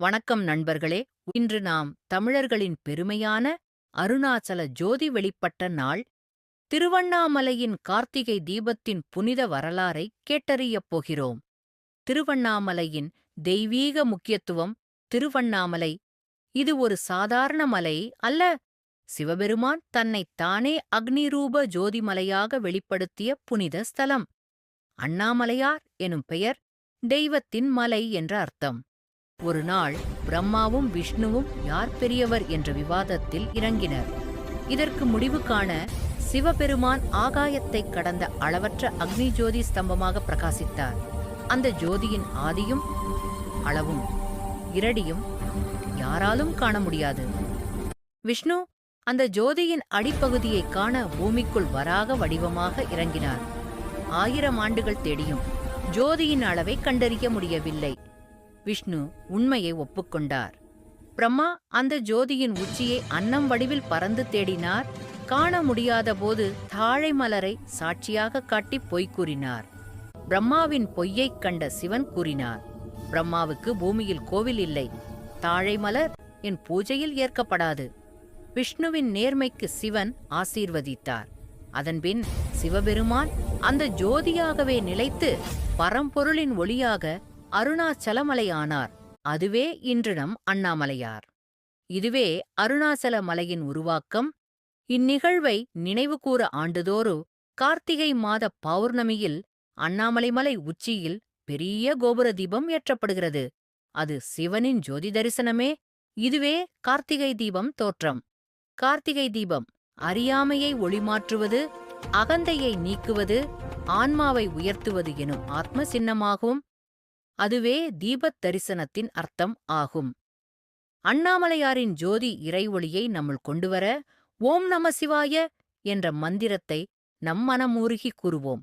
வணக்கம் நண்பர்களே. இன்று நாம் தமிழர்களின் பெருமையான அருணாச்சல ஜோதி வெளிப்பட்ட நாள் திருவண்ணாமலையின் கார்த்திகை தீபத்தின் புனித வரலாறை கேட்டறியப் போகிறோம். திருவண்ணாமலையின் தெய்வீக முக்கியத்துவம் திருவண்ணாமலை. இது ஒரு சாதாரண மலை அல்ல. சிவபெருமான் தன்னைத் தானே அக்னிரூப ஜோதிமலையாக வெளிப்படுத்திய புனித ஸ்தலம். அண்ணாமலையார் எனும் பெயர் தெய்வத்தின் மலை என்ற அர்த்தம். ஒரு நாள் பிரம்மாவும் விஷ்ணுவும் யார் பெரியவர் என்ற விவாதத்தில் இறங்கினர். இதற்கு முடிவு காண சிவபெருமான் ஆகாயத்தைக் கடந்த அளவற்ற அக்னி ஜோதி ஸ்தம்பமாக பிரகாசித்தார். அந்த ஜோதியின் ஆதியும் அளவும் இரடியும் யாராலும் காண முடியாது. விஷ்ணு அந்த ஜோதியின் அடிப்பகுதியை காண பூமிக்குள் வராக வடிவமாக இறங்கினார். ஆயிரம் ஆண்டுகள் தேடியும் ஜோதியின் அளவை கண்டறிய முடியவில்லை. விஷ்ணு உண்மையை ஒப்புக்கொண்டார். பிரம்மா அந்த ஜோதியின் உச்சியை அன்னம் வடிவில் பறந்து தேடினார். காண முடியாத போது தாழை மலரை சாட்சியாக காட்டி பொய் கூறினார். பிரம்மாவின் பொய்யைக் கண்ட சிவன் கூறினார் பிரம்மாவுக்கு பூமியில் கோவில் இல்லை. தாழை மலர் என் பூஜையில் ஏற்கப்படாது. விஷ்ணுவின் நேர்மைக்கு சிவன் ஆசீர்வதித்தார். அதன்பின் சிவபெருமான் அந்த ஜோதியாகவே நிலைத்து பரம்பொருளின் ஒளியாக அருணாச்சலமலையானார். அதுவே இன்று நம் அண்ணாமலையார். இதுவே அருணாச்சல மலையின் உருவாக்கம். இந்நிகழ்வை நினைவுகூர ஆண்டுதோறு கார்த்திகை மாத பௌர்ணமியில் அண்ணாமலை மலை உச்சியில் பெரிய கோபுர தீபம் ஏற்றப்படுகிறது. அது சிவனின் ஜோதி தரிசனமே. இதுவே கார்த்திகை தீபம் தோற்றம். கார்த்திகை தீபம் அறியாமையை ஒளிமாற்றுவது அகந்தையை நீக்குவது ஆன்மாவை உயர்த்துவது எனும் ஆத்ம சின்னமாகும் அதுவே தீபத் தரிசனத்தின் அர்த்தம் ஆகும். அண்ணாமலையாரின் ஜோதி இறைவொளியை நம்முள் கொண்டுவர ஓம் நம சிவாய என்ற மந்திரத்தை நம் மனமூருகி கூறுவோம்.